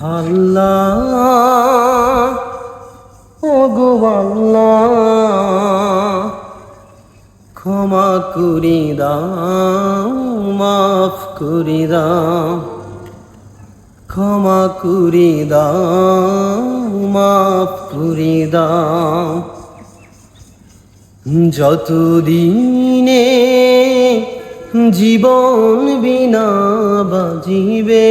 আল্লাহ ও গো আল্লাহ, ক্ষমা করি দাও, মাফ করি ক্ষমা করি মাফ করি দাও। যতদিনে জীবন বিনা বাজিবে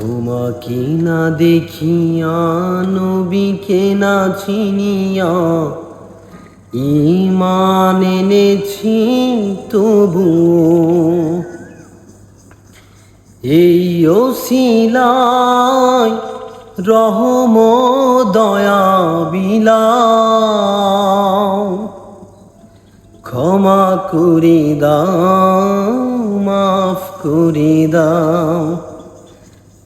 তোমাকে না দেখিয়া নবীকে না চিনিয়া ইমান এনেছি তবু এই ওসিলায় রহম দয়া বিলাও। ক্ষমা করে দাও, মাফ করে দাও।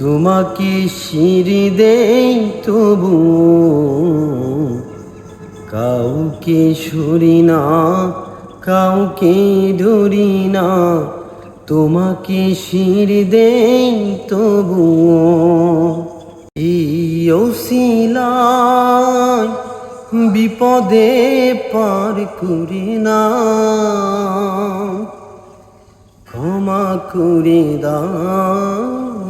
তোমাকে সিঁড়ি দেই তবু কাউকে সরি না, কাউকে ডরি না, তোমাকে সিঁড়ি দেই তবু। এই ওসিলায় বিপদে পার করি না, ক্ষমা করে দাও।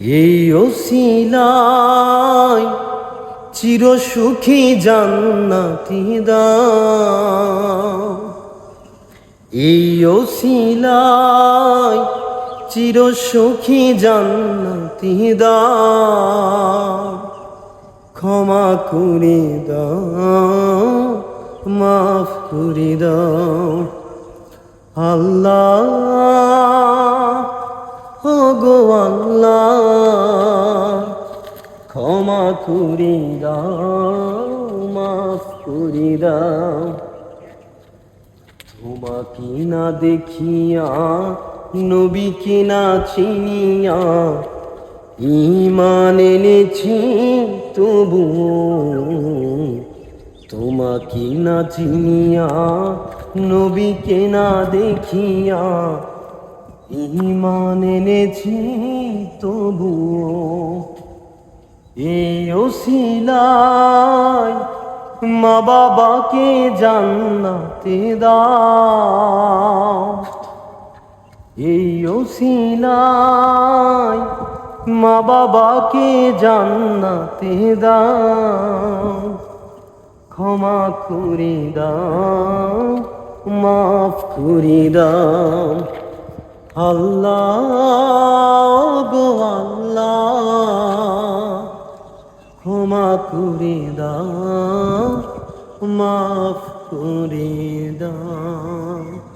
এই ওসিলায় চির সুখী জান্নাতি দাও। এই ওসিলায় চির সুখী জান্নাতি দাও। ক্ষমা করে দাও, মাফ করে দাও। আল্লাহ ও গো আল্লাহ, ক্ষমা করে দাও, মাফ করে দাও। তোমাকে না দেখিয়া, নবীকে না চিনিয়া ইমান এনেছি তবু। তোমাকে না চিনিয়া, নবীকে না দেখিয়া ইমান এনেছি তবু এই ওসিলায় মা বাবাকে জান্নাতে দাও। এই ওসিলায় মা বাবাকে জান্নাতে দাও। ক্ষমা করে দাও, মাফ করে দাও। আল্লাহ গো আল্লাহ ক্ষমা করে দাও মাফ করে দাও।